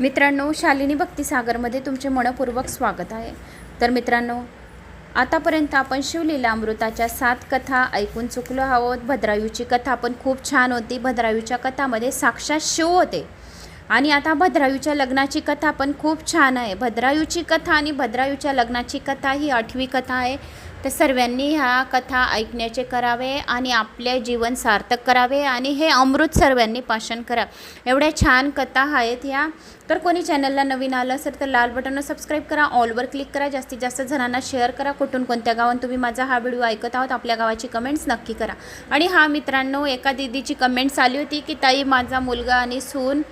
मित्रांनो शालिनी भक्तिसागरमध्ये तुमचे मनपूर्वक स्वागत आहे. तर मित्रांनो आतापर्यंत आपण शिवलीला अमृताच्या सात कथा ऐकून चुकलो आहोत. भद्रायूची कथा पण खूप छान होती. भद्रायूच्या कथामध्ये साक्षात शिव होते. आणि आता भद्रायूच्या लग्नाची कथा पण खूप छान आहे. भद्रायूची कथा आणि भद्रायूच्या लग्नाची कथा ही आठवी कथा आहे. तर सर्वांनी ह्या कथा ऐकण्याचे करावे आणि आपले जीवन सार्थक करावे आणि हे अमृत सर्वांनी पाषण करा. एवढ्या छान कथा आहेत ह्या. तर कोणी चॅनलला नवीन आलं असेल तर लाल बटनवर सबस्क्राईब करा ऑलवर क्लिक करा जास्तीत जास्त जणांना शेअर करा. कुठून कोणत्या गावात तुम्ही माझा हा व्हिडिओ ऐकत आहोत आपल्या गावाची कमेंट्स नक्की करा. आणि हा मित्रांनो एका दिदीची कमेंट्स आली होती की ताई माझा मुलगा आणि सून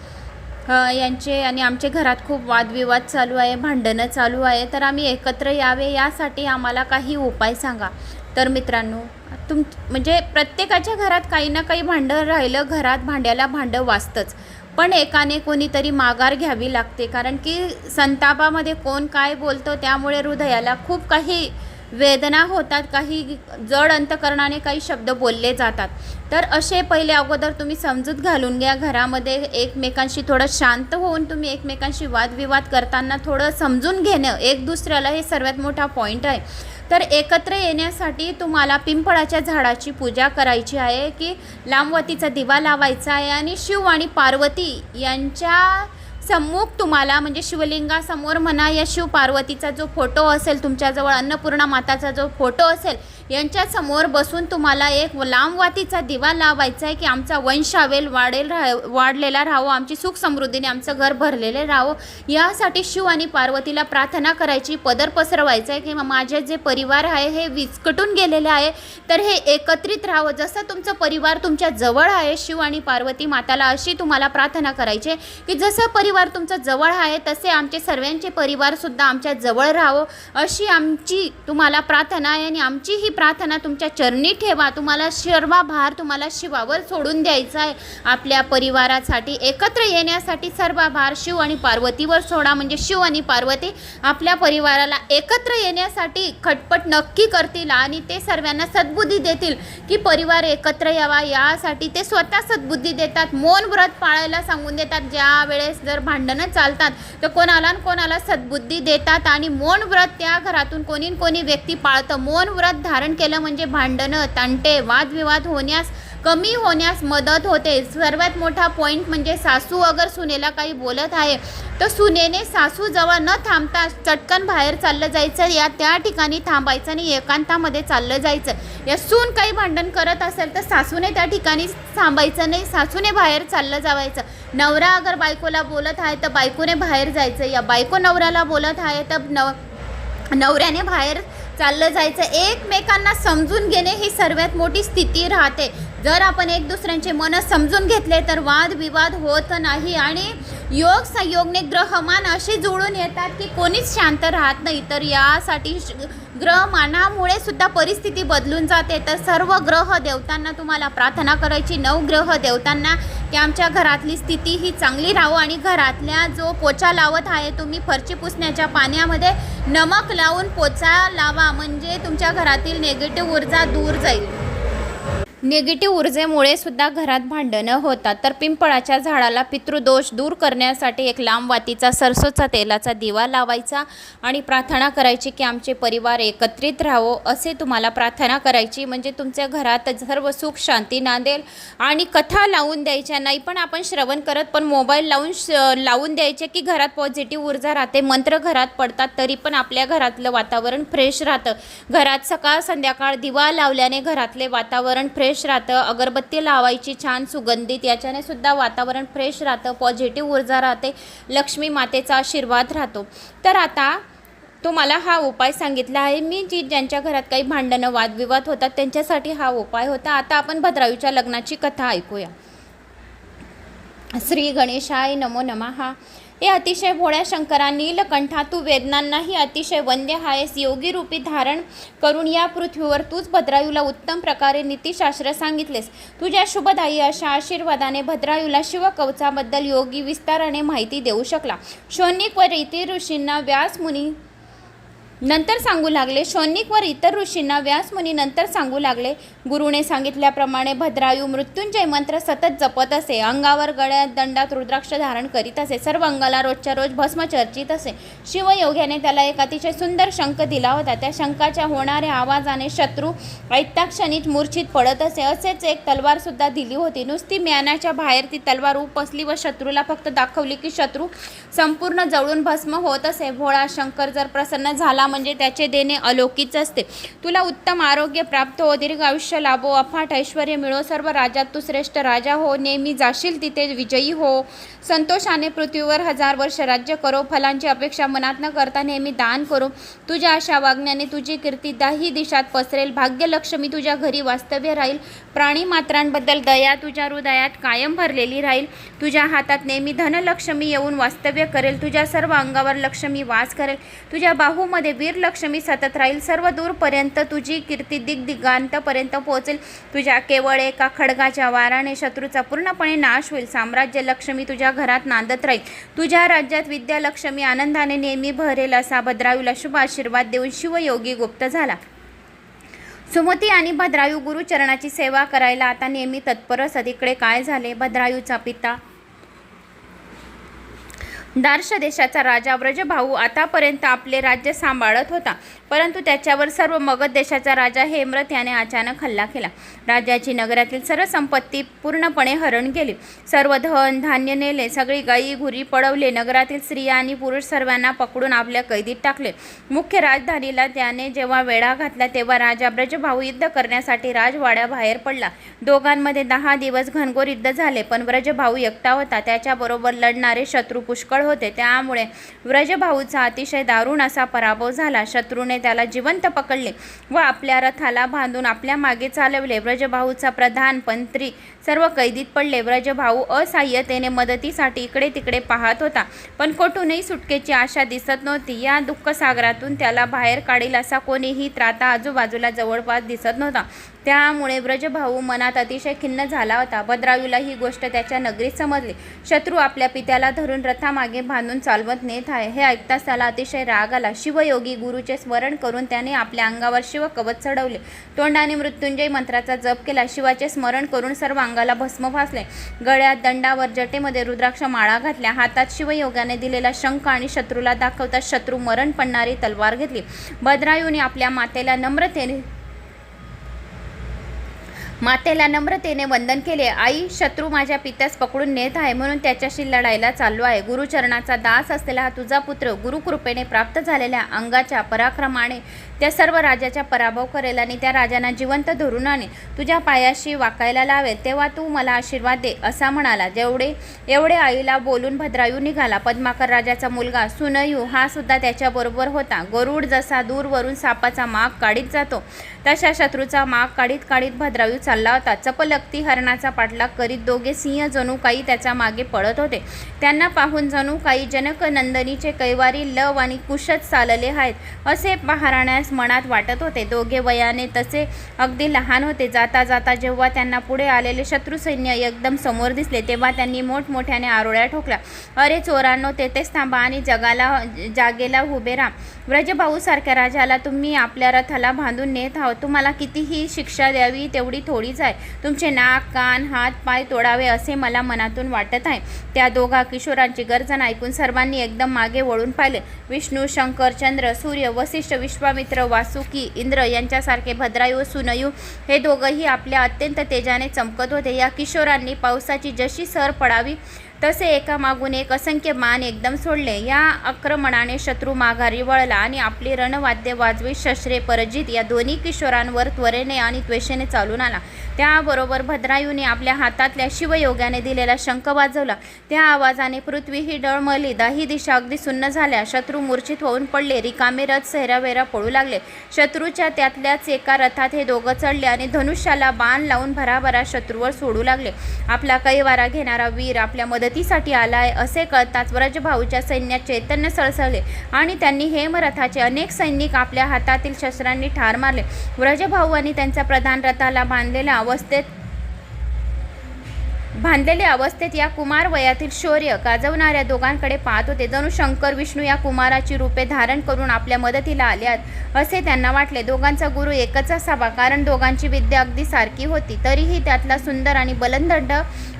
यांचे आणि आमचे घरात खूप वादविवाद चालू आहे भांडणं चालू आहे. तर आम्ही एकत्र यावे यासाठी आम्हाला काही उपाय सांगा. तर मित्रांनो तुम म्हणजे प्रत्येकाच्या घरात काही ना काही भांडं राहिलं घरात भांड्याला भांडं वाचतंच. पण एकाने कोणीतरी माघार घ्यावी लागते. कारण की संतापामध्ये कोण काय बोलतो त्यामुळे हृदयाला खूप काही वेदना होतात काही जड अंतकरणाने काही शब्द बोलले जातात. तर असे पहिले अगोदर तुम्ही समजूत घालून घ्या. घरामध्ये एकमेकांशी थोडं शांत होऊन तुम्ही एकमेकांशी वादविवाद करताना थोडं समजून घेणं एक दुसऱ्याला हे सर्वात मोठा पॉईंट आहे. तर एकत्र येण्यासाठी तुम्हाला पिंपळाच्या झाडाची पूजा करायची आहे की लांबवतीचा दिवा लावायचा आहे आणि शिव आणि पार्वती यांच्या सम्मुख तुम्हाला म्हणजे शिवलिंगासमोर म्हणा या शिव पार्वतीचा जो फोटो असेल तुमच्याजवळ अन्नपूर्णा माताचा जो फोटो असेल यांच्यासमोर बसून तुम्हाला एक लांबवातीचा दिवा लावायचा आहे की आमचा वंशावेल वाढेल राह वाढलेला राहावं आमची सुख समृद्धीने आमचं घर भरलेले राहावं. यासाठी शिव आणि पार्वतीला प्रार्थना करायची पदर पसरवायचं आहे की माझे जे परिवार आहे हे विस्कटून गेलेले आहे. तर हे एकत्रित राहावं. जसं तुमचं परिवार तुमच्या जवळ आहे शिव आणि पार्वती माताला अशी तुम्हाला प्रार्थना करायची आहे की जसं परिवार तुमचं जवळ आहे तसे आमचे सर्वांचे परिवारसुद्धा आमच्या जवळ राहावं. अशी आमची तुम्हाला प्रार्थना आहे आणि आमची ही प्रार्थना तुमच्या चरणी ठेवा. तुम्हाला सर्वभार तुम्हाला शिवावर सोडून द्यायचा आहे. आपल्या परिवारासाठी एकत्र येण्यासाठी सर्व भार शिव आणि पार्वतीवर सोडा. म्हणजे शिव आणि पार्वती आपल्या परिवाराला एकत्र येण्यासाठी खटपट नक्की करतील आणि ते सर्वांना सद्बुद्धी देतील की परिवार एकत्र यावा. यासाठी ते स्वतः सद्बुद्धी देतात. मौन व्रत पाळायला सांगून देतात. ज्या वेळेस जर भांडणं चालतात तर कोणाला कोणाला सद्बुद्धी देतात आणि मौन व्रत त्या घरातून कोणी कोणी व्यक्ती पाळतं. मौन व्रत धारण केलं म्हणजे भांडणं तंटे वादविवाद होण्यास कमी होण्यास मदत होते. सर्वात मोठा पॉईंट म्हणजे सासू अगर सुनेला काही बोलत आहे तर सुनेने सासू जवळ न थांबता चटकन बाहेर चाललं जायचं. या त्या ठिकाणी थांबायचं आणि एकांतामध्ये चाललं जायचं. या सून काही भांडण करत असेल तर सासूने त्या ठिकाणी थांबायचं नाही. सासूने बाहेर चाललं जावायचं. नवरा अगर बायकोला बोलत आहे तर बायकोने बाहेर जायचं. या बायको नवऱ्याला बोलत आहे तर नव नवऱ्याने बाहेर चाललं जायचं. एकमेकांना समजून घेणे ही सर्वात मोठी स्थिती राहते. जर आपण एक दुसऱ्यांचे मन समजून घेतले तर वादविवाद होत नाही आणि योग संयोगने ग्रहमान असे जुळून येतात की कोणीच शांत राहत नाही. तर यासाठी श- ग्रहमानामुळे सुद्धा परिस्थिती बदलून जाते. तर सर्व ग्रह देवतांना तुम्हाला प्रार्थना करायची. नऊ ग्रह देवतांना की आमच्या घरातली स्थिती ही चांगली राहो आणि घरातल्या जो पोचा लावत आहे तुम्ही फरची पुसण्याच्या पाण्यामध्ये नमक लावून पोचा लावा. म्हणजे तुमच्या घरातील नेगेटिव्ह ऊर्जा दूर जाईल. निगेटिव्ह ऊर्जेमुळे सुद्धा घरात भांडणं होतात. तर पिंपळाच्या झाडाला पितृदोष दूर करण्यासाठी एक लांब वातीचा सरसोचा तेलाचा दिवा लावायचा आणि प्रार्थना करायची की आमचे परिवार एकत्रित राहावं असे तुम्हाला प्रार्थना करायची. म्हणजे तुमच्या घरात सर्व सुख शांती नांदेल आणि कथा लावून द्यायच्या. नाही पण आपण श्रवण करत पण मोबाईल लावून श लावून द्यायचे की घरात पॉझिटिव्ह ऊर्जा राहते. मंत्र घरात पडतात तरी पण आपल्या घरातलं वातावरण फ्रेश राहतं. घरात सकाळ संध्याकाळ दिवा लावल्याने घरातले वातावरण फ्रेश राहतं. अगरबत्ती लावायची छान सुगंधित. याच्याने सुद्धा वातावरण फ्रेश राहतं पॉझिटिव्ह ऊर्जा राहते लक्ष्मी मातेचा आशीर्वाद राहतो. तर आता तुम्हाला हा उपाय सांगितला आहे. मी जी ज्यांच्या घरात काही भांडणं वादविवाद होतात त्यांच्यासाठी हा उपाय होता. आता आपण भद्रायूच्या लग्नाची कथा ऐकूया. श्री गणेशाय नमो नमः. हे अतिशय भोळ्या शंकरा नीलकंठा तू वेदनांनाही अतिशय वंद्य हायस योगी रूपी धारण करून या पृथ्वीवर तूच भद्रायूला उत्तम प्रकारे नीतिशास्त्र सांगितलेस. तुझ्या शुभदायी अशा आशीर्वादाने भद्रायूला शिवकवचाबद्दल योगी विस्ताराने माहिती देऊ शकला. शौनिक व रीती ऋषींना व्यास मुनी नंतर सांगू लागले शौनिक वर इतर ऋषींना व्यासमुनी नंतर सांगू लागले. गुरुने सांगितल्याप्रमाणे भद्रायू मृत्युंजय मंत्र सतत जपत असे अंगावर गळ्यात दंडात रुद्राक्ष धारण करीत असे सर्व अंगाला रोजच्या रोज भस्म चर्चित असे. शिवयोग्याने त्याला एक अतिशय सुंदर शंख दिला होता. त्या शंखाच्या होणाऱ्या आवाजाने शत्रू ऐत्याक्षणीत मूर्छित पडत असे. असेच एक तलवार सुद्धा दिली होती. नुसती म्यानाच्या बाहेर ती तलवार उपसली व शत्रूला फक्त दाखवली की शत्रू संपूर्ण जळून भस्म होत असे. भोळा शंकर जर प्रसन्न झाला म्हणजे त्याचे देणे अलौकिक असते. तुला उत्तम आरोग्य प्राप्त हो दीर्घ आयुष्य लाभो अफाट ऐश्वर मिळो. सर्व राज्यात तू श्रेष्ठ राजा हो नेहमी जाशील तिथे विजयी हो. संतोषाने पृथ्वीवर हजार वर्ष राज्य करो. फलांची अपेक्षा मनात न करता नेहमी दान करो. तुझ्या अशा वागण्याने तुझी कीर्ती दाही दिशात पसरेल. भाग्यलक्ष्मी तुझ्या घरी वास्तव्य राहील. प्राणी मात्रांबद्दल दया तुझ्या हृदयात कायम भरलेली राहील. तुझ्या हातात नेहमी धनलक्ष्मी येऊन वास्तव्य करेल. तुझ्या सर्व अंगावर लक्ष्मी वास करेल. तुझ्या बाहूमध्ये वीर लक्ष्मी सतत राहील. सर्व दूरपर्यंत तुझी कीर्ती दिग्दिगांतपर्यंत पोहोचेल. तुझ्या केवळ एका खडगाच्या वाराने शत्रूचा पूर्णपणे नाश होईल. साम्राज्य लक्ष्मी तुझ्या घरात नांदत राहील. तुझ्या राज्यात विद्यालक्ष्मी आनंदाने नेहमी भरेल असा भद्रायूला शुभ आशीर्वाद देऊन शिवयोगी गुप्त झाला. सुमती आणि भद्रायू गुरुचरणाची सेवा करायला आता नेहमी तत्पर असत इकडे काय झाले? भद्रायूचा पिता दार्श देशाचा राजा व्रजभाऊ आतापर्यंत आपले राज्य सांभाळत होता. परंतु त्याच्यावर सर्व मगध देशाचा राजा हेमरथ याने अचानक हल्ला केला. राजाची नगरातील सर्व संपत्ती पूर्णपणे हरण केली सर्व धन धान्य नेले. सगळी गायी घुरी पडवले नगरातील स्त्रिया आणि पुरुष सर्वांना पकडून आपल्या कैदीत टाकले. मुख्य राजधानीला त्याने जेव्हा वेढा घातला तेव्हा राजा ब्रजभाऊ युद्ध करण्यासाठी राजवाड्याबाहेर पडला. दोघांमध्ये दहा दिवस घनघोर युद्ध झाले पण व्रजभाऊ एकटा होता. त्याच्याबरोबर लढणारे शत्रू पुष्कळ होते. त्यामुळे व्रजभाऊचा अतिशय दारुण असा पराभव झाला. शत्रूने त्याला जिवंत पकडले व आपल्या रथाला बांधून आपल्या मागे चालवले. व्रजभाऊचा प्रधान मंत्री सर्व कैदीत पडले. व्रजभाऊ असहाय्यतेने मदतीसाठी इकडे तिकडे पाहत होता पण कोठूनही सुटकेची आशा दिसत नव्हती. या दुःखसागरातून त्याला बाहेर काढील असा कोणीही त्राता आजूबाजूला जवळपास दिसत नव्हता. त्यामुळे व्रजभाऊ मनात अतिशय खिन्न झाला होता. भद्रायूला ही गोष्ट त्याच्या नगरीत समजली. शत्रू आपल्या पित्याला धरून रथामागे बांधून चालवत नेत आहे. हे ऐकताच त्याला अतिशय राग आला. शिवयोगी गुरुचे स्मरण करून त्याने आपल्या अंगावर शिव कवच चढवले. तोंडाने मृत्युंजय मंत्राचा जप केला. शिवाचे स्मरण करून सर्व अंगाला भस्म फासले गळ्यात दंडावर जटेमध्ये रुद्राक्ष माळा घातल्या. हातात शिवयोगाने दिलेला शंख आणि शत्रूला दाखवता शत्रू मरण पडणारी तलवार घेतली. भद्रायूने आपल्या मातेला नम्रतेने मातेला नम्रतेने वंदन केले. आई शत्रू माझ्या पित्यास पकडून नेत आहे म्हणून त्याच्याशी लढायला चाललो आहे. गुरुचरणाचा दास असलेला हा तुझा पुत्र गुरुकृपेने प्राप्त झालेल्या अंगाच्या पराक्रमाने त्या सर्व राजाचा पराभव करेल आणि त्या राजांना जिवंत धरून आणि तुझ्या पायाशी वाकायला लावेल. तेव्हा तू मला आशीर्वाद दे असा म्हणाला. जेवढे एवढे आईला बोलून भद्रायू निघाला. पद्माकर राजाचा मुलगा सुनयू हा सुद्धा त्याच्याबरोबर होता. गरुड जसा दूरवरून सापाचा माग काढीत जातो तशा शत्रूचा माग काढीत काढीत भद्रायू चालला होता. चपलक्ती हरणाचा पाठलाग करीत दोघे सिंह जणू काही त्याच्यामागे पळत होते. त्यांना पाहून जणू काही जनक नंदनीचे कैवारी लव आणि कुशच चालले आहेत असे महाराण्यास मनात वाटत होते. दोघे वयाने तसे अगदी लहान होते. जाता जाता जेव्हा त्यांना पुढे आलेले शत्रू सैन्य एकदम समोर दिसले तेव्हा त्यांनी मोठमोठ्याने आरोळ्या ठोकल्या. अरे चोरांनो तेथेच थांबा आणि जगाला जागेला उभे राहा. व्रजभाऊसारख्या राजाला तुम्ही आपल्या रथाला बांधून नेत आहोत. तुम्हाला कितीही शिक्षा द्यावी तेवढी थोडीच आहे. तुमचे नाक कान हात पाय तोडावे असे मला मनातून वाटत आहे. त्या दोघा किशोरांची गर्जन ऐकून सर्वांनी एकदम मागे वळून पाहिले. विष्णू शंकर चंद्र सूर्य वसिष्ठ विश्वामित्र वासुकी इंद्र यांच्यासारखे भद्रायू सुनयू हे दोघंही आपल्या अत्यंत तेजाने चमकत होते. या किशोरांनी पावसाची जशी सर पडावी तसे एकामागून एक असंख्य मान एकदम सोडले. या आक्रमणाने शत्रू माघारी वळला आणि आपली रणवाद्य वाजवी शस्त्रे परजित या दोन्ही किशोरांवर त्वरेने आणि त्वेषेने चालून आला. त्याबरोबर भद्रायूने आपल्या हातातल्या शिवयोगाने दिलेला शंख वाजवला. त्या आवाजाने पृथ्वी ही डळमळली. दाही दिशा अगदी सुन्न झाल्या. शत्रू मूर्छित होऊन पडले. रिकामे रथ सेहरावेरा पळू लागले. शत्रूच्या त्यातल्याच एका रथात हे दोघं चढले आणि धनुष्याला बाण लावून भराभरा शत्रूवर सोडू लागले. आपला कैवारा घेणारा वीर आपल्या मदत मदतीसाठी आलाय असे कळताच व्रजभाऊच्या सैन्यात चैतन्य सळसळले आणि त्यांनी हेमरथाचे अनेक सैनिक आपल्या हातातील शस्त्रांनी ठार मारले. व्रजभाऊ आणि त्यांचा प्रधान रथाला बांधलेल्या अवस्थेत बांधलेल्या अवस्थेत या कुमार वयातील शौर्य गाजवणाऱ्या दोघांकडे पाहत होते. जणू शंकर विष्णू या कुमाराची रूपे धारण करून आपल्या मदतीला आल्यात आहेत असे त्यांना वाटले. दोघांचा गुरु एकच असावा कारण दोघांची विद्या अगदी सारखी होती. तरीही त्यातला सुंदर आणि बलंदंड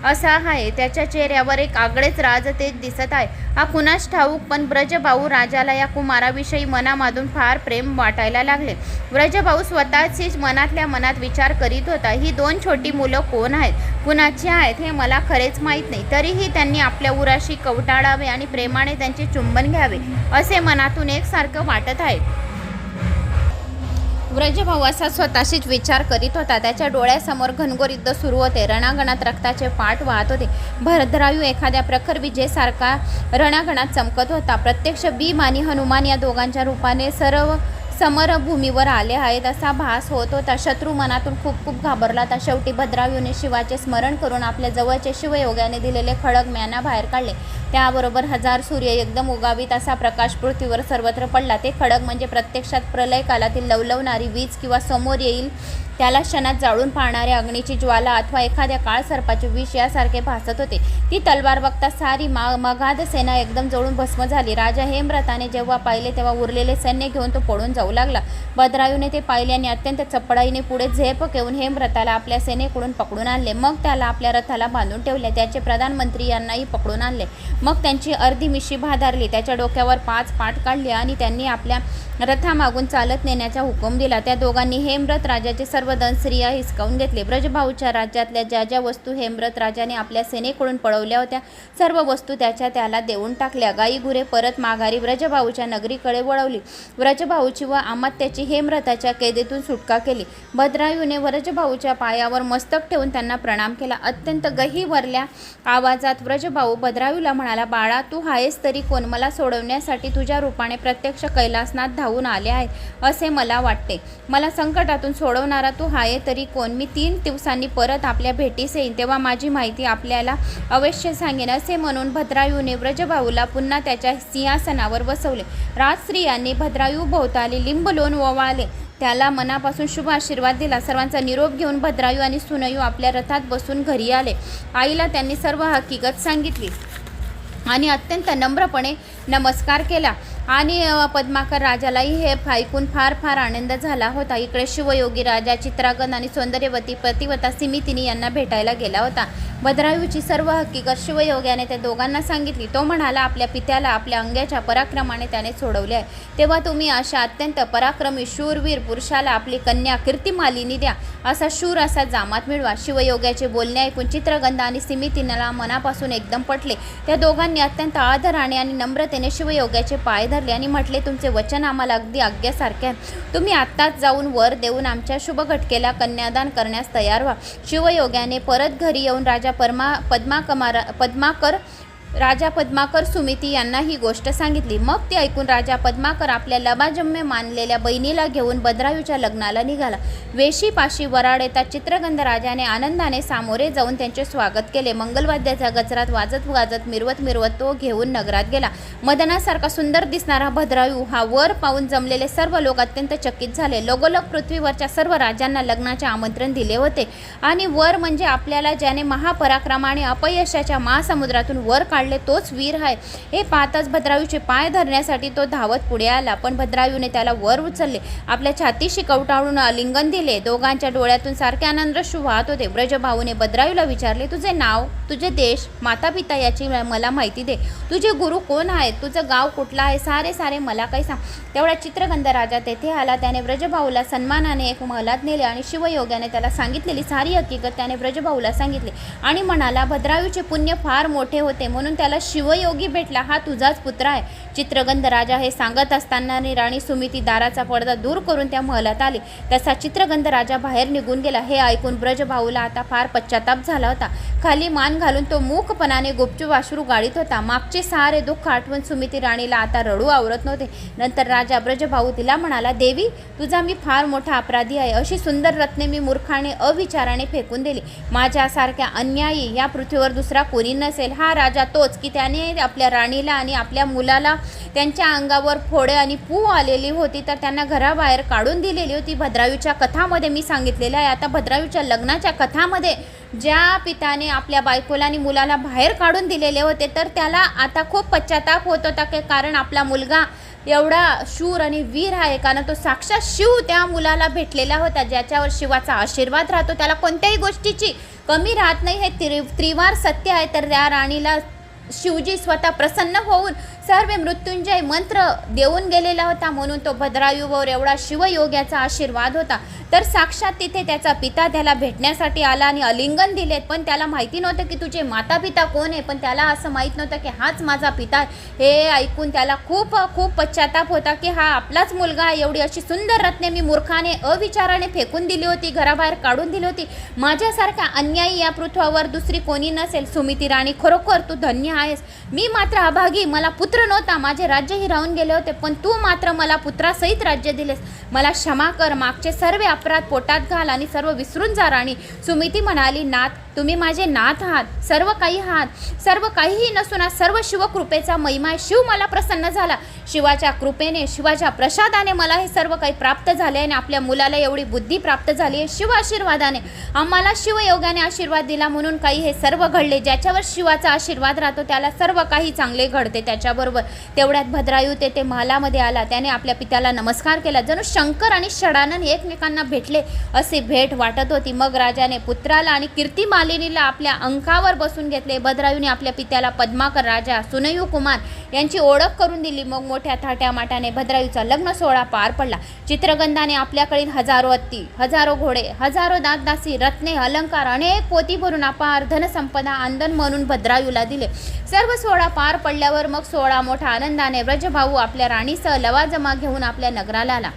असा आहे त्याच्या चेहऱ्यावर एक आगळेच राजतेज दिसत आहे. हा कुणास ठाऊक पण ब्रजभाऊ राजाला या कुमाराविषयी मनामधून फार प्रेम वाटायला लागले. ब्रजभाऊ स्वतःचीच मनातल्या मनात विचार करीत होता ही दोन छोटी मुलं कोण आहेत? कुणाची आहेत? हे मला खरेच माहीत नाही. तरीही त्यांनी आपल्या उराशी कवटाळावे आणि प्रेमाने त्यांचे चुंबन घ्यावे असे मनातून एकसारखं वाटत आहे. व्रजभाऊ असा स्वतःशीच विचार करीत होता. त्याच्या डोळ्यासमोर घनघोर युद्ध सुरू होते. रणांगणात रक्ताचे पाठ वाहत होते. भरद्रायू एखाद्या प्रखर विजेसारखा रणांगणात चमकत होता. प्रत्यक्ष भीम आणि हनुमान या दोघांच्या रूपाने सर्व समरभूमीवर आले आहेत असा भास होत. होता शत्रू मनातून खूप खूप घाबरला. होता शेवटी भद्राव्यूने शिवाचे स्मरण करून आपल्या जवळचे शिवयोग्याने दिलेले खडक म्याना बाहेर काढले. त्याबरोबर हजार सूर्य एकदम उगावीत असा प्रकाश पृथ्वीवर सर्वत्र पडला. ते खडक म्हणजे प्रत्यक्षात प्रलय कालातील लवलवणारी वीज किंवा समोर येईल त्याला क्षणात जाळून पाहणाऱ्या अग्नीची ज्वाला अथवा एखाद्या काळ सर्पाचे विष यासारखे भासत होते. ती तलवार बघता सारी मा मगाध सेना एकदम जळून भस्म झाली. राजा हेमरथाने जेव्हा पाहिले तेव्हा उरलेले सैन्य घेऊन तो पळून जाऊ लागला. भद्रायूने ते पाहिले आणि अत्यंत चपडाईने पुढे झेप घेऊन हेमरथाला आपल्या सेनेकडून पकडून आणले. मग त्याला आपल्या रथाला बांधून ठेवले. त्याचे प्रधानमंत्री यांनाही पकडून आणले. मग त्यांची अर्धी मिशी भादारली त्याच्या डोक्यावर पाच पाठ काढले आणि त्यांनी आपल्या रथामागून चालत नेण्याचा हुकूम दिला. त्या दोघांनी हेमरथ राजाचे सर्व धन स्त्रिया हिसकावून घेतले. ब्रजभाऊच्या राज्यातल्या ज्या ज्या वस्तू हेमरत राजाने आपल्या सेनेकडून पळवल्या होत्या सर्व वस्तू त्याच्या त्याला देऊन टाकल्या. गाई गुरे परत माघारी ब्रजभाऊच्या नगरीकडे वळवली. व्रजभाऊची व आमात्याची हेमरथाच्या कैदेतून सुटका केली. भद्रायूने व्रजभाऊच्या पायावर मस्तक ठेवून त्यांना प्रणाम केला. अत्यंत गहीवरल्या आवाजात व्रजभाऊ भद्रायूला म्हणाला बाळा तू आहेस तरी कोण? मला सोडवण्यासाठी तुझ्या रूपाने प्रत्यक्ष कैलासनाथ धावून आले आहे असे मला वाटते. मला संकटातून सोडवणारा तू आहे तरी कोण? मी तीन दिवसांनी परत आपल्या भेटीस येईन तेव्हा माझी माहिती आपल्याला अवश्य सांगेन असे म्हणून भद्रायूने व्रजभाऊला पुन्हा त्याच्या सिंहासनावर बसवले. राजस्त्रियांनी भद्रायू भोवताली लिंबलोन ओवाळले. त्याला मनापासून शुभ आशीर्वाद दिला. सर्वांचा निरोप घेऊन भद्रायू आणि सुनयू आपल्या रथात बसून घरी आले. आईला त्यांनी सर्व हकीकत सांगितली आणि अत्यंत नम्रपणे नमस्कार केला. आणि पद्माकर राजालाही हे ऐकून फार फार आनंद झाला होता. इकडे शिवयोगी राजा चित्रागन आणि सौंदर्यवती प्रतिवता सिमितिनी यांना भेटायला गेला होता. भद्रायूची सर्व हकीकत शिवयोग्याने त्या दोघांना सांगितली. तो म्हणाला आपल्या पित्याला आपल्या अंग्याच्या पराक्रमाने त्याने सोडवले आहे. तेव्हा तुम्ही अशा अत्यंत पराक्रमी शूरवीर पुरुषाला आपली कन्या कीर्तिमालिनी द्या. असा शूर असा जामात मिळवा. शिवयोग्याचे बोलणे ऐकून चित्रगंधा आणि सिमितीनाला मनापासून एकदम पटले. त्या दोघांनी अत्यंत आदराने आणि नम्रतेने शिवयोग्याचे पाय धरले आणि म्हटले तुमचे वचन आम्हाला अगदी आज्ञासारखे आहे. तुम्ही आत्ताच जाऊन वर देऊन आमच्या शुभ घटकेला कन्यादान करण्यास तयार व्हा. शिवयोग्याने परत घरी येऊन राजा परमा पद्माकमारा पद्माकर राजा पद्माकर सुमिती यांना ही गोष्ट सांगितली. मग ती ऐकून राजा पद्माकर आपल्या लबाजम्य मानलेल्या बहिणीला घेऊन बद्रायूच्या लग्नाला निघाला. वेशीपाशी वराड येता चित्रगंध राजाने आनंदाने सामोरे जाऊन त्यांचे स्वागत केले. मंगलवाद्याच्या गजरात वाजत वाजत मिरवत मिरवत तो घेऊन नगरात गेला. मदनासारखा सुंदर दिसणारा भद्रायू हा वर पाहून जमलेले सर्व लोक अत्यंत चकित झाले. लगोलग पृथ्वीवरच्या सर्व राजांना लग्नाचे आमंत्रण दिले होते. आणि वर म्हणजे आपल्याला ज्याने महापराक्रमाने अपयशाच्या महासमुद्रातून वर काढ काढले तोच वीर आहे. हे पाहताच भद्रायूचे पाय धरण्यासाठी तो धावत पुढे आला पण भद्रायूने त्याला वर उचलले. आपल्या छातीशी कवटाळून आलिंगन दिले. दोघांच्या डोळ्यातून सारखे आनंदश्रू वाहत होते. ब्रजभाऊने भद्रायूला विचारले तुझे नाव तुझे देश माता पिता याची मला माहिती दे. तुझे गुरु कोण आहेत? तुझं गाव कुठलं आहे? सारे सारे मला काही सांग. तेवढा चित्रगंध राजा तेथे आला. त्याने ब्रजभाऊला सन्मानाने एक महलात नेले आणि शिवयोग्याने त्याला सांगितलेली सारी हकीकत त्याने ब्रजभाऊला सांगितली आणि म्हणाला भद्रायूचे पुण्य फार मोठे होते म्हणून त्याला शिवयोगी भेटला. हा तुझाच पुत्र आहे. चित्रगंध राजा हे सांगत असताना राणी सुमिती दाराचा पडदा दूर करून त्या महलात आली. तसा चित्रगंध राजा बाहेर निघून गेला. हे ऐकून ब्रजभाऊला आता फार पश्चाताप झाला होता. खाली मान घालून तो मूकपणाने गुपचूप अश्रू गाळीत होता. मागचे सारे दुःख आठवून सुमिती राणीला आता रडू आवरत नव्हते. नंतर राजा ब्रजभाऊ तिला म्हणाला देवी तुझा मी फार मोठा अपराधी आहे. अशी सुंदर रत्ने मी मूर्खाने अविचाराने फेकून दिली. माझ्यासारख्या अन्यायी या पृथ्वीवर दुसरा कोणी नसेल. हा राजा तो तोच की त्याने आपल्या राणीला आणि आपल्या मुलाला त्यांच्या अंगावर फोडे आणि पू आलेली होती तर त्यांना घराबाहेर काढून दिलेली होती. भद्रायूच्या कथामध्ये मी सांगितलेलं आहे. आता भद्रायूच्या लग्नाच्या कथामध्ये ज्या पिताने आपल्या बायकोला आणि मुलाला बाहेर काढून दिलेले होते तर त्याला आता खूप पश्चाताप होत होता की कारण आपला मुलगा एवढा शूर आणि वीर आहे. कारण तो साक्षात शिव त्या मुलाला भेटलेला होता ज्याच्यावर शिवाचा आशीर्वाद राहतो. त्याला कोणत्याही गोष्टीची कमी राहत नाही. हे त्रि त्रिवार सत्य आहे. तर त्या राणीला शिवजी स्वतः प्रसन्न होऊन सर्व मृत्युंजय मंत्र देऊन गेलेला होता म्हणून तो भद्रायुवर एवढा शिवयोग्याचा आशीर्वाद होता. तर साक्षात तिथे त्याचा पिता त्याला भेटण्यासाठी आला आणि अलिंगन दिलेत पण त्याला माहिती नव्हतं की तुझे माता पिता कोण आहे. पण त्याला असं माहीत नव्हतं की हाच माझा पिता हे ऐकून त्याला खूप खूप पश्चाताप होता की हा आपलाच मुलगा आहे. एवढी अशी सुंदर रत्ने मी मूर्खाने अविचाराने फेकून दिली होती घराबाहेर काढून दिली होती. माझ्यासारखा अन्यायी या पृथ्वावर दुसरी कोणी नसेल. सुमिती राणी खरोखर तू धन्य आहेस. मी मात्र अभागी. मला पुत्र नव्हता माझे राज्यही राहून गेले होते पण तू मात्र मला पुत्रासहित राज्य दिलेस. मला क्षमा कर मागचे सर्व अपराध पोटात घाल आणि सर्व विसरून जा राणी. सुमिती म्हणाली नाथ तुम्ही माझे नाथ आहात सर्व काही आहात. सर्व काहीही नसून आज सर्व शिवकृपेचा महिमा शिव मला प्रसन्न झाला. शिवाच्या कृपेने शिवाच्या प्रसादाने मला हे सर्व काही प्राप्त झाले आणि आपल्या मुलाला एवढी बुद्धी प्राप्त झाली आहे शिव आशीर्वादाने. आम्हाला शिवयोगाने आशीर्वाद दिला म्हणून काही हे सर्व घडले. ज्याच्यावर शिवाचा आशीर्वाद राहतो त्याला सर्व काही चांगले घडते. त्याच्याबरोबर बरोबर. तेवढ्यात भद्रायू तेथे महालामध्ये आला. त्याने आपल्या पित्याला नमस्कार केला. जणू शंकर आणि षडानन एकमेकांना भेटले असे भेट वाटत होती. मग राजाने पुत्राला आणि कीर्ती मालिनीला आपल्या अंकावर बसून घेतले. भद्रायूने आपल्या पित्याला पद्माकर राजा सुनयू कुमार यांची ओळख करून दिली. मग मोठ्या थाट्या माटाने भद्रायूचा लग्न सोहळा पार पडला. चित्रगंधाने आपल्याकडील हजारो हत्ती हजारो घोडे हजारो दासदासी रत्ने अलंकार अनेक पोती भरून अपार धनसंपदा आंदन म्हणून भद्रायूला दिले. सर्व सोहळा पार पडल्यावर मग सोहळा मोठा आनंदाने ब्रजभाऊ आपल्या राणीसह लवाजमा घेऊन आपल्या नगराला आला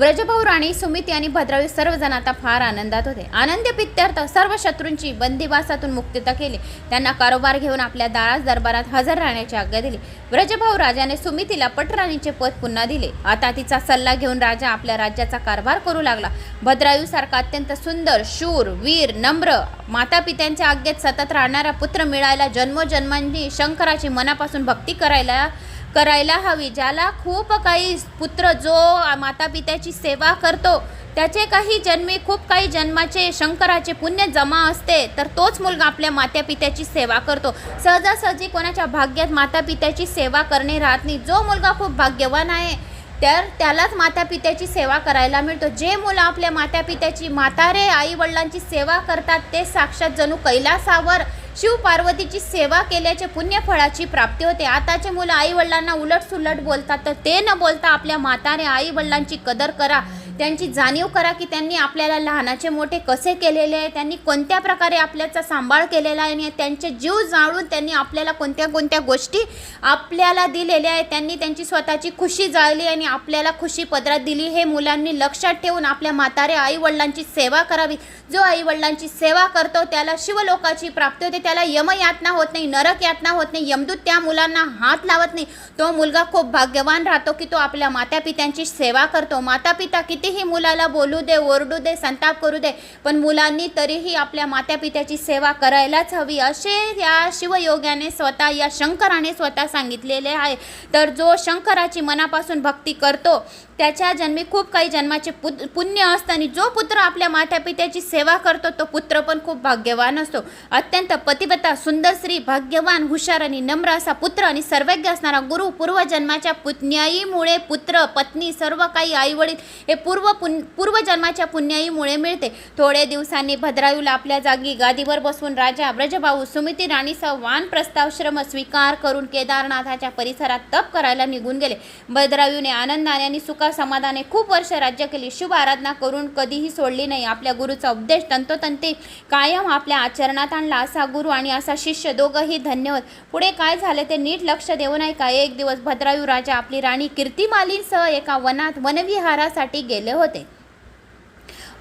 व्रजभाऊ राणी सुमिती आणि भद्रावी सर्वजण आता फार आनंदात होते. आनंद पित्यार्थ सर्व शत्रूंची बंदिवासातून मुक्तता केली. त्यांना कारोबार घेऊन आपल्या दारास दरबारात हजर राहण्याची आज्ञा दिली. व्रजभाऊ राजाने सुमितीला पटराणीचे पद पुन्हा दिले. आता तिचा सल्ला घेऊन राजा आपल्या राज्याचा कारभार करू लागला. भद्रायूसारखा अत्यंत सुंदर शूर वीर नम्र माता पित्यांच्या आज्ञेत सतत राहणारा पुत्र मिळायला जन्मोजन्मांनी शंकराची मनापासून भक्ती करायला करायला हवी ज्याला खूप काही पुत्र जो माता पित्याची सेवा करतो त्याचे काही जन्मी खूप काही जन्माचे शंकराचे पुण्य जमा असते तर तोच मुलगा आपल्या माता पित्याची सेवा करतो. सहजासहजी कोणाच्या भाग्यात माता पित्याची सेवा करणे राहत नाही. जो मुलगा खूप भाग्यवान आहे तर त्यालाच माता पित्याची सेवा करायला मिळतो. जे मुलं आपल्या माता पित्याची म्हातारे आई वडिलांची सेवा करतात ते साक्षात जणू कैलासावर शिव पार्वतीची सेवा केल्याचे पुण्यफळाची प्राप्ती होते. आताचे मुलं आई वडिलांना उलट सुलट बोलतात. तर ते न बोलता आपल्या माताने आई वडिलांची कदर करा. त्यांची जाणीव करा की त्यांनी आपल्याला लहानाचे मोठे कसे केलेले आहे त्यांनी कोणत्या प्रकारे आपल्याचा सांभाळ केलेला आहे आणि त्यांचे जीव जाळून त्यांनी आपल्याला कोणत्या कोणत्या गोष्टी आपल्याला दिलेल्या आहे त्यांनी त्यांची स्वतःची खुशी जाळली आणि आपल्याला खुशी पदरात दिली. हे मुलांनी लक्षात ठेवून आपल्या म्हातारे आईवडिलांची सेवा करावी. जो आईवडिलांची सेवा करतो त्याला शिवलोकाची प्राप्ती होते त्याला यमयातना होत नाही नरक यातना होत नाही यमदूत त्या मुलांना हात लावत नाही. तो मुलगा खूप भाग्यवान राहतो की तो आपल्या माता पित्यांची सेवा करतो. माता पिता कितीही मुलाला बोलू दे ओरडू दे संताप करू दे पण मुलांनी तरीही आपल्या मात्यापित्याची सेवा करायलाच हवी. असे या शिवयोग्याने स्वतः या शंकराने स्वतः सांगितलेले आहे. तर जो शंकराची मनापासून भक्ती करतो त्याच्या जन्मी खूप काही जन्माचे पुत पुण्य असताना जो पुत्र आपल्या माता पित्याची सेवा करतो तो पुत्र पण खूप भाग्यवान असतो. अत्यंत पतिव्रता सुंदर स्त्री भाग्यवान हुशार आणि नम्र असा पुत्र आणि सर्वज्ञ असणारा गुरु पूर्वजन्माच्या पुण्याईमुळे पुत्र पत्नी सर्व काही आईवडील हे पूर्व पुन पूर्वजन्माच्या पुण्याईमुळे मिळते. थोडे दिवसांनी भद्रायूला आपल्या जागी गादीवर बसवून राजा ब्रजभाऊ सुमिती राणीसह वान प्रस्तावश्रम स्वीकार करून केदारनाथाच्या परिसरात तप करायला निघून गेले. भद्रायूने आनंदाने आणि सुखा समाधाने खूप वर्ष राज्य केली. शुभ आराधना करून कधीही सोडली नाही. आपल्या गुरुचा उपदेश तंतोतंते कायम आपल्या आचरणात आणला असा गुरु आणि असा शिष्य दोघंही धन्यवाद. पुढे काय झाले ते नीट लक्ष देऊ नये का एक दिवस भद्रायू राजा आपली राणी कीर्तिमालींसह एका वनात वनविहारासाठी गेले होते.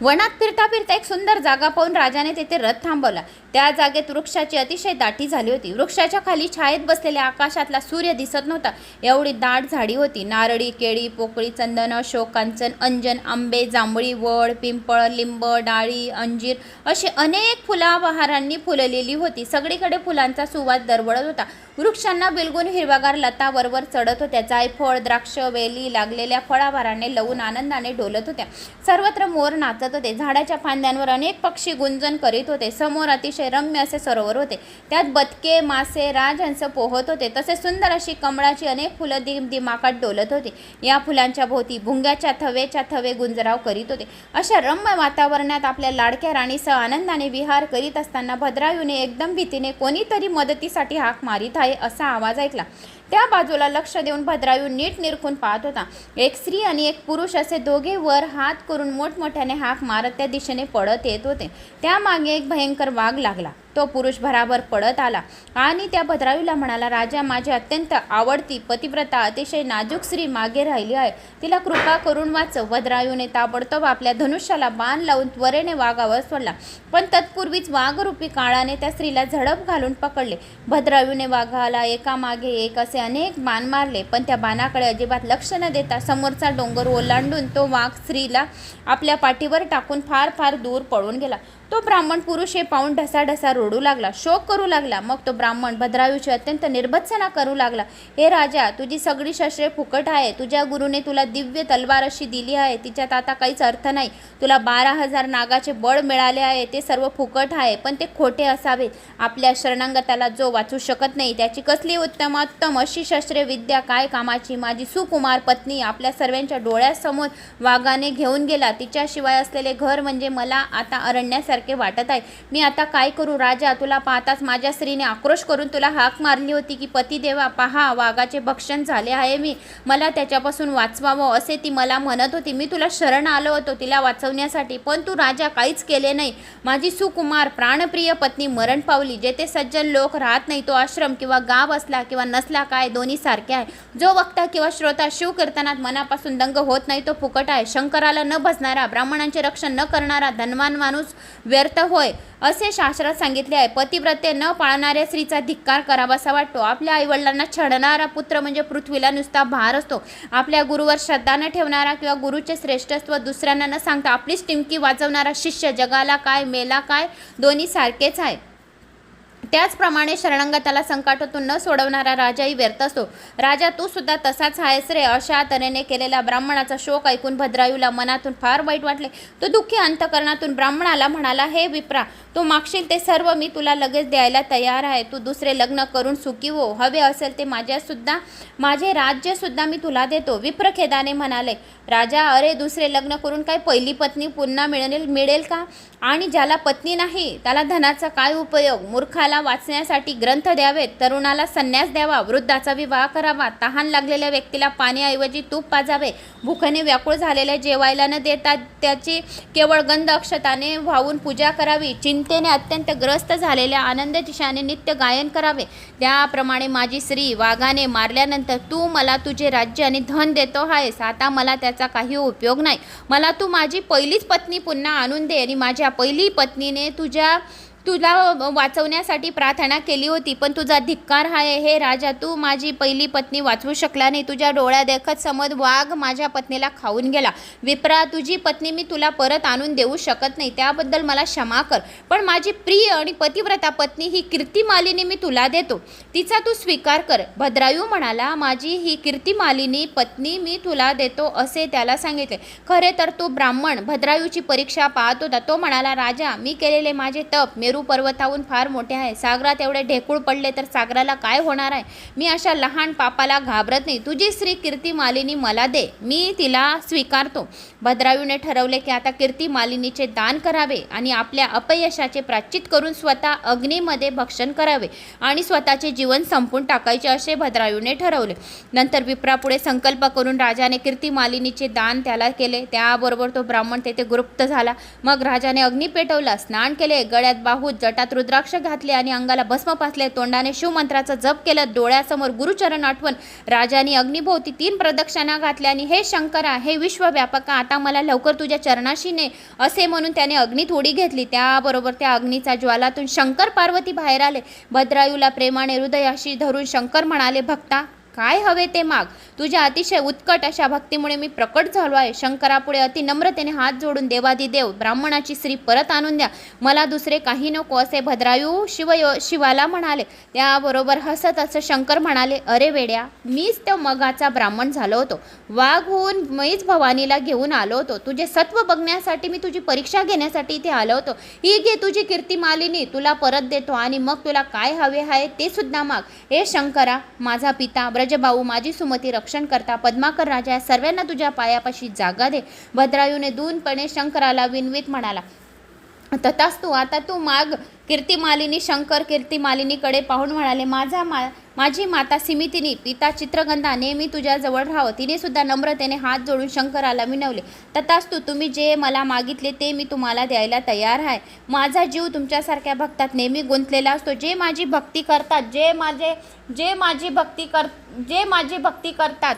वनात फिरता फिरता एक सुंदर जागा पाहून राजाने तेथे रथ थांबवला. त्या जागेत वृक्षाची अतिशय दाटी झाली होती. वृक्षाच्या खाली छायेत बसलेल्या आकाशातला सूर्य दिसत नव्हता. एवढी दाट झाडी होती. नारळी केळी पोकळी चंदन अशोक कांचन अंजन आंबे जांभळी वड पिंपळ लिंब डाळी अंजीर अशी अनेक फुलाबहारांनी फुललेली होती. सगळीकडे फुलांचा सुवास दरवळत होता. वृक्षांना बिलगून हिरवागार लता वरवर चढत होत्या. जायफळ द्राक्ष वेली लागलेल्या फळाभाराने लवून आनंदाने डोलत होत्या. सर्वत्र मोर नाचत वाजत होते. झाडाच्या फांद्यांवर अनेक पक्षी गुंजन करीत होते. समोर अतिशय रम्य असे सरोवर होते. त्यात बदके मासे राजहंस पोहत होते. तसेच सुंदर अशी कमळाची अनेक फुलं दिम दिमाकात डोलत होती. या फुलांच्या भोवती भुंग्याच्या थवेच्या थवे गुंजराव करीत होते. अशा रम्य वातावरणात आपल्या लाडक्या राणीसह आनंदाने विहार करीत असताना भद्रायूने एकदम भीतीने कोणीतरी मदतीसाठी हाक मारित आहे असा आवाज ऐकला. त्या बाजूला लक्ष देऊन भद्रायू नीट निरखून पाहत होता. एक स्त्री आणि एक पुरुष असे दोघे वर हात करून मोठमोठ्याने हाक मारत त्या दिशेने पडत येत होते. त्यामागे एक भयंकर वाघ लागला. तो पुरुष भराभर पडत आला. आणि त्या भद्रावीला म्हणाला राजा माझी अत्यंत आवडती पतिव्रता अतिशय नाजूक स्त्री मागे राहिली आहे. तिला कृपा करून वाचव. भद्रायूने ताबडतोब आपल्या धनुष्याला बाण लावून त्वरेने वाघावर सोडला. पण तत्पूर्वीच वाघरूपी काळाने त्या स्त्रीला झडप घालून पकडले. भद्रायूने वाघाला एकामागे एक असे अनेक बाण मारले पण त्या बाणाकडे अजिबात लक्ष न देता समोरचा डोंगर ओलांडून तो वाघ स्त्रीला आपल्या पाठीवर टाकून फार फार दूर पळून गेला. तो ब्राह्मण पुरुष हे पाहून ढसाढसा रोडू लागला शोक करू लागला. मग तो ब्राह्मण भद्रायूची अत्यंत निर्भत्सना करू लागला. हे राजा तुझी सगळी शस्त्रे फुकट आहे तुझ्या गुरुने तुला दिव्य तलवार अशी दिली आहे. तिच्यात आता काहीच अर्थ नाही. तुला बारा हजार नागाचे बळ मिळाले आहे. ते सर्व फुकट आहे पण ते खोटे असावे आपल्या शरणांगताला जो वाचू शकत नाही त्याची कसली उत्तमोत्तम अशी शस्त्रे विद्या काय कामाची? माझी सुकुमार पत्नी आपल्या सर्वांच्या डोळ्यासमोर वाघाने घेऊन गेला. तिच्याशिवाय असलेले घर म्हणजे मला आता अरण्यासारखे वाटत आहे. मी आता काय करू? राजा तुला पाहताच माझ्या स्त्रीने आक्रोश करून तुला हाक मारली होती की पतिदेवा पहा वाघाचे भक्षण झाले आहे मी. मला त्याच्यापासून वाचवावं असे ती मला म्हणत होती. मी तुला शरण आलो होतो तिला वाचवण्यासाठी. पण तू राजा काहीच केले नाही. माझी सुकुमार प्राणप्रिय पत्नी मरण पावली. जेथे सज्जन लोक राहत नाही तो आश्रम किंवा गाव असला किंवा नसला काय दोन्ही सारखे आहे. जो वक्ता किंवा श्रोता शिव कीर्तनात मनापासून दंग होत नाही तो फुकट आहे. शंकराला न भजणारा ब्राह्मणांचे रक्षण न करणारा धनवान माणूस व्यर्थ होय. असे शास्त्रात सांगितले आहे. पतिव्रते न पाळणाऱ्या स्त्रीचा धिक्कार करावासा वाटतो. आपल्या आईवडिलांना छडणारा पुत्र म्हणजे पृथ्वीला नुसता भार असतो. आपल्या गुरुवर श्रद्धा न ठेवणारा किंवा गुरुचे श्रेष्ठत्व दुसऱ्यांना न सांगता आपलीच टिमकी वाजवणारा शिष्य जगाला काय मेला काय दोन्ही सारखेच आहे. त्याचप्रमाणे शरणांगताला संकटातून न सोडवणारा राजाही व्यर्थ असतो. राजा तू सुद्धा तसाच आहेस रे अशा तऱ्हेने केलेला ब्राह्मणाचा शोक ऐकून भद्रायूला मनातून फार वाईट वाटले. तो दुःखी अंतकरणातून ब्राह्मणाला म्हणाला हे विप्रा तू मागशील ते सर्व मी तुला लगेच द्यायला तयार आहे. तू दुसरे लग्न करून सुखी हो. हवे असेल ते माझ्यासुद्धा माझे राज्यसुद्धा मी तुला देतो. विप्रखेदाने म्हणाले राजा अरे दुसरे लग्न करून काय पहिली पत्नी पुन्हा मिळेल मिळेल का? आणि ज्याला पत्नी नाही त्याला धनाचा काय उपयोग? मूर्खाला वाचण्यासाठी ग्रंथ द्यावेत तरुणाला संन्यास द्यावा वृद्धाचा विवाह करावा तहान लागलेल्या व्यक्तीला पाण्याऐवजी तूप पाजावे भुकेने व्याकुळ झालेल्या जेवायला न देता त्याची केवळ गंध अक्षताने वाहून पूजा करावी चिंतेने अत्यंत ग्रस्त झालेल्या आनंद दिशाने नित्य गायन करावे. त्याप्रमाणे माझी स्त्री वाघाने मारल्यानंतर तू मला तुझे राज्य आणि धन देतो आहेस आता मला त्याचा काही उपयोग नाही. मला तू माझी पहिलीच पत्नी पुन्हा आणून दे आणि माझ्या पहिली पत्नीने तुझ्या तुला वाचवण्यासाठी प्रार्थना केली होती पण तुझा धिक्कार आहे हे राजा तू माझी पहिली पत्नी वाचवू शकला नाही. तुझ्या डोळ्या देखत समज वाघ माझ्या पत्नीला खाऊन गेला. विप्रा तुझी पत्नी मी तुला परत आणून देऊ शकत नाही. त्याबद्दल मला क्षमा कर. पण माझी प्रिय आणि पतिव्रता पत्नी ही कीर्तिमालिनी मी तुला देतो. तिचा तू स्वीकार कर. भद्रायू म्हणाला माझी ही कीर्तिमालिनी पत्नी मी तुला देतो असे त्याला सांगितले. खरे तर तो ब्राह्मण. भद्रायूची परीक्षा पाहत होता. तो म्हणाला राजा मी केलेले माझे तप मी मेरू पर्वताहून फार मोठे आहे. सागरात एवढे ढेकूळ पडले तर सागराला काय होणार आहे? मी अशा लहान पापाला घाबरत नाही. तुझी स्त्री कीर्ती मालिनी मला दे. मी तिला स्वीकारतो. भद्रायूने ठरवले की आता कीर्ती मालिनीचे दान करावे आणि आपल्या अपयशाचे प्राचित करून स्वतः अग्नीमध्ये भक्षण करावे आणि स्वतःचे जीवन संपून टाकायचे असे भद्रायूने ठरवले. नंतर विप्रापुढे संकल्प करून राजाने कीर्ती मालिनीचे दान त्याला केले. त्याबरोबर तो ब्राह्मण तेथे गुप्त झाला. मग राजाने अग्नी पेटवला स्नान केले. गळ्यात बाहूत जटात रुद्राक्ष घातले आणि अंगाला भस्म पासले. तोंडाने शिवमंत्राचा जप केलं. डोळ्यासमोर गुरुचरण आठवण. राजाने अग्निभोवती तीन प्रदक्षिणा घातल्या आणि हे शंकरा हे विश्वव्यापका आता मला लवकर तुझ्या चरणाशी ने असे म्हणून त्याने अग्नी थोडी घेतली. त्याबरोबर त्या अग्नीचा ज्वालातून शंकर पार्वती बाहेर आले. भद्रायूला प्रेमाने हृदयाशी धरून शंकर म्हणाले भक्ता काय हवे ते माग. तुझ्या अतिशय उत्कट अशा भक्तीमुळे मी प्रकट झालो आहे. शंकरापुढे अति नम्रतेने हात जोडून देवादिदेव ब्राह्मणाची स्त्री परत आणून द्या. मला दुसरे काही नको असे भद्रायू शिव शिवाला म्हणाले. त्याबरोबर हसत असं शंकर म्हणाले अरे वेड्या मीच त्या मगाचा ब्राह्मण झालो होतो. वाघ होऊन मीच भवानीला घेऊन आलो होतो. तुझे सत्व बघण्यासाठी मी तुझी परीक्षा घेण्यासाठी इथे आलो होतो. ही घे तुझी कीर्ती मालिनी. तुला परत देतो आणि मग तुला काय हवे आहे ते सुद्धा माग. हे शंकरा माझा पिता ब्रज ब्रजभाऊ माझी सुमती रक्षण करता पद्माकर राजा या सर्वांना तुझ्या पायापाशी जागा दे. भद्रायूने दूनपणे शंकराला विनवीत म्हणाला तथास्तू आता तू माग कीर्तिमालिनी शंकर कीर्तिमालिनीकडे पाहून म्हणाले माझा मा माझी माता सिमितीनी पिता चित्रगंधा नेहमी तुझ्याजवळ राहावं. तिने सुद्धा नम्रतेने हात जोडून शंकराला विनवले. तथास्तू तुम्ही जे मला मागितले ते मी तुम्हाला द्यायला तयार आहे. माझा जीव तुमच्यासारख्या भक्तात नेहमी गुंतलेला असतो. जे माझी भक्ती करतात जे माझे जे माझी भक्ती कर जे माझी भक्ती करतात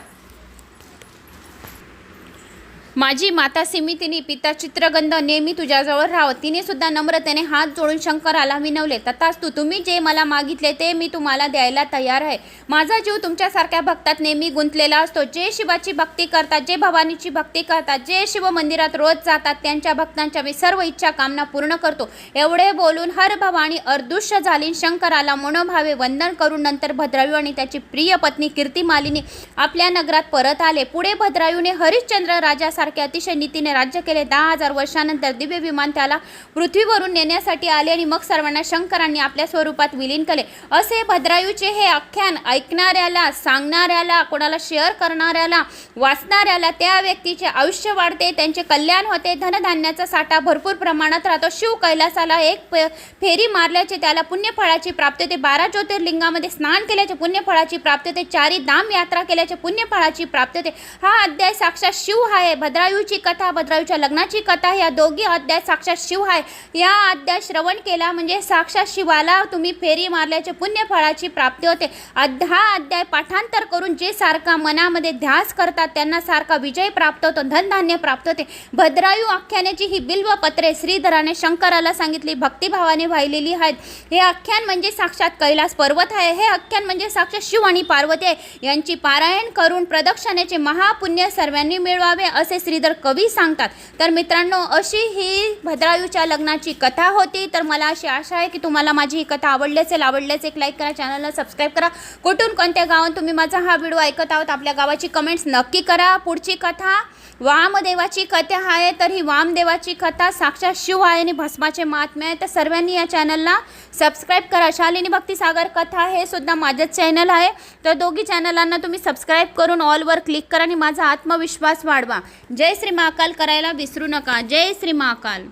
माझी माता सिमितीने पिता चित्रगंध नेहमी तुझ्याजवळ राहावं. तिने सुद्धा नम्रतेने हात जोडून शंकराला विनवले तथास्तू तुम्ही जे मला मागितले ते मी तुम्हाला द्यायला तयार आहे. माझा जीव तुमच्यासारख्या भक्तात नेहमी गुंतलेला असतो. जे शिवाची भक्ती करतात जे भवानीची भक्ती करतात जे शिव मंदिरात रोज जातात त्यांच्या भक्तांच्या मी सर्व इच्छा कामना पूर्ण करतो. एवढे बोलून हर भवानी अर्दुष्य झाली शंकराला मनोभावे वंदन करून नंतर भद्रायू आणि त्याची प्रिय पत्नी कीर्तिमालिनी आपल्या नगरात परत आले. पुढे भद्रायूने हरिश्चंद्र राजा सारखे अतिशय नीतीने राज्य केले. दहा हजार वर्षानंतर दिव्य विमान त्याला पृथ्वीवरून नेण्यासाठी आले आणि मग सर्वांना शंकरांनी आपल्या स्वरूपात विलीन केले. असे भद्रायूचे हे आख्यान ऐकणाऱ्याला सांगणाऱ्याला कोणाला शेअर करणाऱ्याला वाचणाऱ्याला त्या व्यक्तीचे आयुष्य वाढते त्यांचे कल्याण होते धनधान्याचा साठा भरपूर प्रमाणात राहतो. शिव कैलासाला एक फेरी मारल्याचे त्याला पुण्यफळाची प्राप्ती होते. बारा ज्योतिर्लिंगामध्ये स्नान केल्याचे पुण्यफळाची प्राप्ती होते. चारी धाम यात्रा केल्याचे पुण्यफळाची प्राप्ती होते. हा अध्याय साक्षात शिव आहे. भद्रायूची कथा भद्रायूच्या लग्नाची कथा या दोघी अध्याय साक्षात शिव आहे. या अध्याय श्रवण केला म्हणजे साक्षात शिवाला तुम्ही फेरी मारल्याचे पुण्यफळाची प्राप्ती होते. हा अध्याय पाठांतर करून जे सारखा मनामध्ये ध्यास करतात त्यांना सारखा विजय प्राप्त होतो धनधान्य प्राप्त होते. भद्रायू आख्यानाची ही बिल्वपत्रे श्रीधराने शंकराला सांगितली भक्तिभावाने वाहिलेली आहेत. हे आख्यान म्हणजे साक्षात कैलास पर्वत आहे. हे आख्यान म्हणजे साक्षात शिव आणि पार्वती आहे. यांची पारायण करून प्रदक्षिणेचे महापुण्य सर्वांनी मिळवावे असे श्रीधर कवी सांगतात तर मित्रांनो अशी ही भद्रायूच्या लग्नाची कथा होती. तर मला अशी आशा आहे की तुम्हाला माझी ही कथा आवडली असेल आवडली असेल एक लाईक करा चॅनलला सबस्क्राईब करा. कुठून कोणत्या गावात तुम्ही माझा हा व्हिडिओ ऐकत आहोत आपल्या गावाची कमेंट्स नक्की करा. पुढची कथा वामदेवाची कथा आहे तर ही वामदेवाची कथा साक्षात शिव आहे आणि भस्माचे महात्म्य आहे. तर सर्वांनी या चॅनलला सबस्क्राईब करा. शालिनी भक्तीसागर कथा हे सुद्धा माझंच चॅनल आहे. तर दोघी चॅनलांना तुम्ही सबस्क्राईब करून ऑलवर क्लिक करा आणि माझा आत्मविश्वास वाढवा. जय श्री महाकाल करायला विसरू नका. जय श्री महाकाल.